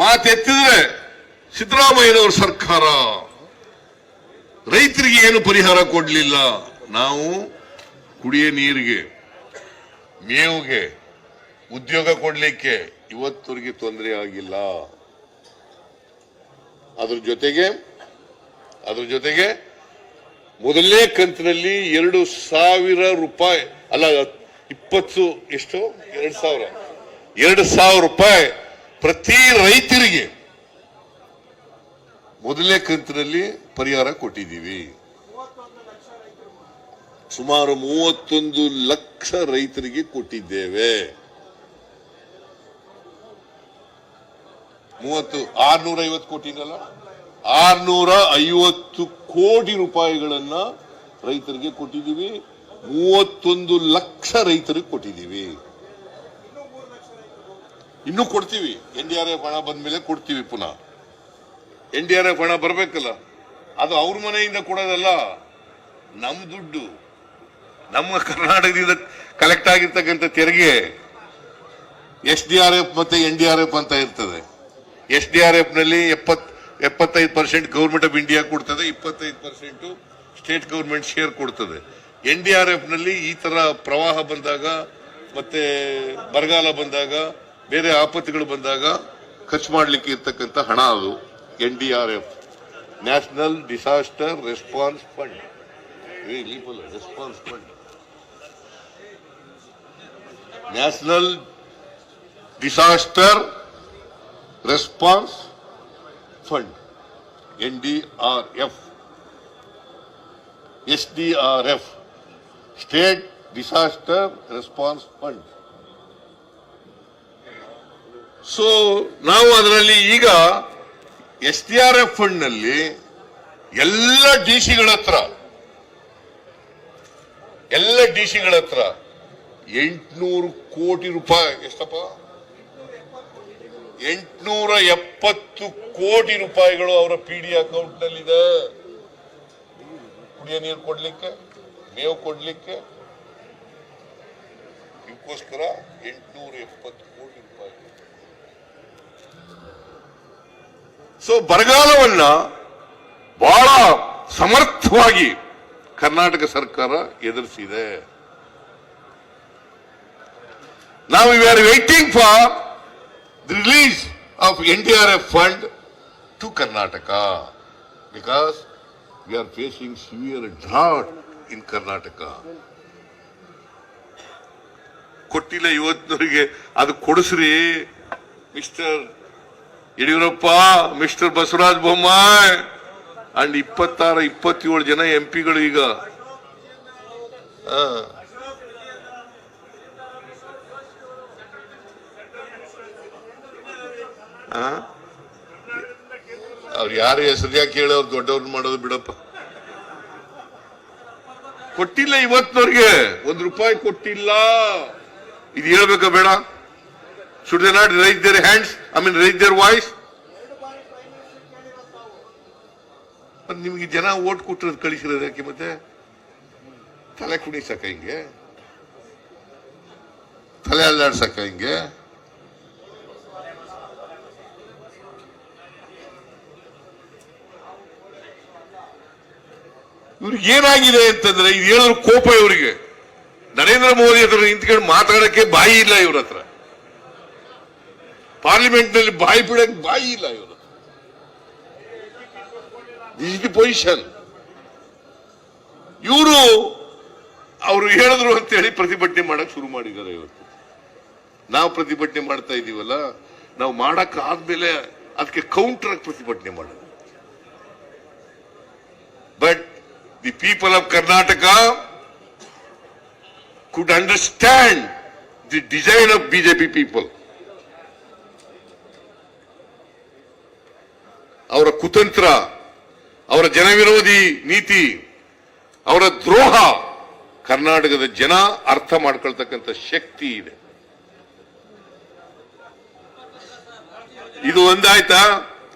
ಮಾತೆತ್ತಿದ್ರೆ ಸಿದ್ದರಾಮಯ್ಯನವರ ಸರ್ಕಾರ. ರೈತರಿಗೆ ಏನು ಪರಿಹಾರ ಕೊಡಲಿಲ್ಲ? ನಾವು ಕುಡಿಯ ನೀರಿಗೆ, ಮೇವಿಗೆ ಉದ್ಯೋಗ ಕೊಡಲಿಕ್ಕೆ ಇವತ್ತವರಿಗೆ ತೊಂದರೆ ಆಗಿಲ್ಲ. ಅದ್ರ ಜೊತೆಗೆ ಅದ್ರ ಜೊತೆಗೆ ಮೊದಲನೇ ಕಂತಿನಲ್ಲಿ ಎರಡು ಸಾವಿರ ರೂಪಾಯಿ, ಅಲ್ಲ, ಇಪ್ಪತ್ತು, ಎಷ್ಟು? ಎರಡು ಸಾವಿರ. ಎರಡು ಸಾವಿರ ರೂಪಾಯಿ ಪ್ರತಿ ರೈತರಿಗೆ ಮೊದಲನೇ ಕಂತಿನಲ್ಲಿ ಪರಿಹಾರ ಕೊಟ್ಟಿದ್ದೀವಿ. ಸುಮಾರು ಮೂವತ್ತೊಂದು ಲಕ್ಷ ರೈತರಿಗೆ ಕೊಟ್ಟಿದ್ದೇವೆ. ಮೂವತ್ತು ಆರ್ನೂರ ಐವತ್ತು ಕೋಟಿನಲ್ಲ ಆರ್ನೂರ ಐವತ್ತು ಕೋಟಿ ರೂಪಾಯಿಗಳನ್ನ ರೈತರಿಗೆ ಕೊಟ್ಟಿದ್ದೀವಿ. ಮೂವತ್ತೊಂದು ಲಕ್ಷ ರೈತರಿಗೆ ಕೊಟ್ಟಿದ್ದೀವಿ. ಇನ್ನೂ ಕೊಡ್ತೀವಿ. ಎನ್ ಡಿ ಆರ್ ಎಫ್ ಹಣ ಬಂದ್ಮೇಲೆ ಕೊಡ್ತೀವಿ ಪುನಃ. ಎನ್ ಡಿ ಆರ್ ಎಫ್ ಹಣ ಬರಬೇಕಲ್ಲ. ಅದು ಅವ್ರ ಮನೆಯಿಂದ ಕೊಡೋದಲ್ಲ. ನಮ್ಮ ದುಡ್ಡು. ನಮ್ಮ ಕರ್ನಾಟಕದಿಂದ ಕಲೆಕ್ಟ್ ಆಗಿರ್ತಕ್ಕಂಥ ತೆರಿಗೆ ಎಸ್ ಡಿ ಆರ್ ಎಫ್ ಮತ್ತೆ ಎನ್ ಡಿ ಆರ್ ಎಫ್ ಅಂತ ಇರ್ತದೆ. ಎಸ್ ಡಿ ಆರ್ ಎಫ್ನಲ್ಲಿ ಎಪ್ಪತ್, ಎಪ್ಪತ್ತೈದು ಪರ್ಸೆಂಟ್ ಗೌರ್ಮೆಂಟ್ ಆಫ್ ಇಂಡಿಯಾ ಕೊಡ್ತದೆ, ಇಪ್ಪತ್ತೈದು ಪರ್ಸೆಂಟ್ ಸ್ಟೇಟ್ ಗೌರ್ಮೆಂಟ್ ಶೇರ್ ಕೊಡ್ತದೆ. ಎನ್ ಡಿ ಆರ್ ಎಫ್ನಲ್ಲಿ ಈ ತರ ಪ್ರವಾಹ ಬಂದಾಗ ಮತ್ತೆ ಬರಗಾಲ ಬಂದಾಗ ಬೇರೆ ಆಪತ್ತುಗಳು ಬಂದಾಗ ಖರ್ಚು ಮಾಡಲಿಕ್ಕೆ ಇರ್ತಕ್ಕಂಥ ಹಣ ಅದು. N D R F. National disaster response fund response fund national disaster response fund N D R F S D R F state disaster response fund so ನಾವು ಅದರಲ್ಲಿ ಈಗ ಎಸ್ ಡಿ ಆರ್ ಎಫ್ ಫಂಡ್ನಲ್ಲಿ ಎಲ್ಲ D ಸಿಗಳ ಹತ್ರ, ಎಲ್ಲ D ಸಿಗಳ ಹತ್ರ ಎಂಟುನೂರು ಕೋಟಿ ರೂಪಾಯಿ, ಎಷ್ಟಪ್ಪ? ಎಂಟುನೂರ ಎಪ್ಪತ್ತು ಕೋಟಿ ರೂಪಾಯಿಗಳು ಅವರ ಪಿ ಡಿ ಅಕೌಂಟ್ನಲ್ಲಿದೆ. ಕುಡಿಯೋ ನೀರು ಕೊಡ್ಲಿಕ್ಕೆ, ಮೇವು ಕೊಡ್ಲಿಕ್ಕೆ. ಇದಕ್ಕೋಸ್ಕರ ಎಂಟುನೂರ ಎಪ್ಪತ್ತು ಕೋಟಿ ರೂಪಾಯಿ. ಸೊ ಬರಗಾಲವನ್ನ ಬಹಳ ಸಮರ್ಥವಾಗಿ ಕರ್ನಾಟಕ ಸರ್ಕಾರ ಎದುರಿಸಿದೆ. ನಾವು we are for the release of N D R F fund to Karnataka because we are facing severe drought in Karnataka ಕೊಟ್ಟಿಲ್ಲ, ಇವತ್ತಿನವರಿಗೆ ಅದು ಕೊಡಿಸ್ರಿ mister Yediyurappa mister Basavaraja Bommai and ಇಪ್ಪತ್ತಾರ, ಇಪ್ಪತ್ತೇಳು ಜನ ಎಂ ಪಿಗಳು ಈಗ? ಅವ್ರು ಯಾರು ಹೆಸರು ಕೇಳಿ, ಅವ್ರು ದೊಡ್ಡವ್ರು ಮಾಡೋದು ಬಿಡಪ್ಪ. ಕೊಟ್ಟಿಲ್ಲ ಇವತ್ತಿನವ್ರಿಗೆ. ಒಂದ್ ರೂಪಾಯಿ ಕೊಟ್ಟಿಲ್ಲ. ಇದು ಹೇಳ್ಬೇಕಾ ಬೇಡ? Should they not raise their hands I mean raise their voice ನಿಮ್ಗೆ ಜನ ಓಟ್ ಕೊಟ್ಟಿರೋದು ಕಳಿಸಿರೋದು ಯಾಕೆ ಮತ್ತೆ? ತಲೆ ಕುಣಿಸಕ ಹಿಂಗೆ. ತಲೆ ಅಲ್ಲಾಡ್ಸಕ ಹಿಂಗೆ. ಇವ್ರಿಗೆ ಏನಾಗಿದೆ ಅಂತಂದ್ರೆ ಇದು ಹೇಳಿದ್ರು ಕೋಪ ಇವರಿಗೆ. ನರೇಂದ್ರ ಮೋದಿ ಹತ್ರ ನಿಂತ್ಕೊಂಡು ಮಾತಾಡಕ್ಕೆ ಬಾಯಿ ಇಲ್ಲ ಇವ್ರ ಹತ್ರ. ಪಾರ್ಲಿಮೆಂಟ್ನಲ್ಲಿ ಬಾಯಿ ಬಿಡಕ್ ಬಾಯಿ ಇಲ್ಲ ಇವರು ಇಸ್ ದಿ ಪೊಸಿಷನ್ ಇವರು ಅವರು ಹೇಳಿದ್ರು ಅಂತೇಳಿ ಪ್ರತಿಭಟನೆ ಮಾಡಕ್ ಶುರು ಮಾಡಿದ್ದಾರೆ ಇವತ್ತು. ನಾವು ಪ್ರತಿಭಟನೆ ಮಾಡ್ತಾ ಇದೀವಲ್ಲ, ನಾವು ಮಾಡಕ್ ಆದ್ಮೇಲೆ ಅದಕ್ಕೆ ಕೌಂಟರ್ ಪ್ರತಿಭಟನೆ ಮಾಡೋದು. But the people of Karnataka could understand the design of BJP people. ಅವರ ಕುತಂತ್ರ, ಅವರ ಜನವಿರೋಧಿ ನೀತಿ, ಅವರ ದ್ರೋಹ ಕರ್ನಾಟಕದ ಜನ ಅರ್ಥ ಮಾಡ್ಕೊಳ್ತಕ್ಕಂಥ ಶಕ್ತಿ ಇದೆ. ಇದು ಒಂದಾಯ್ತಾ?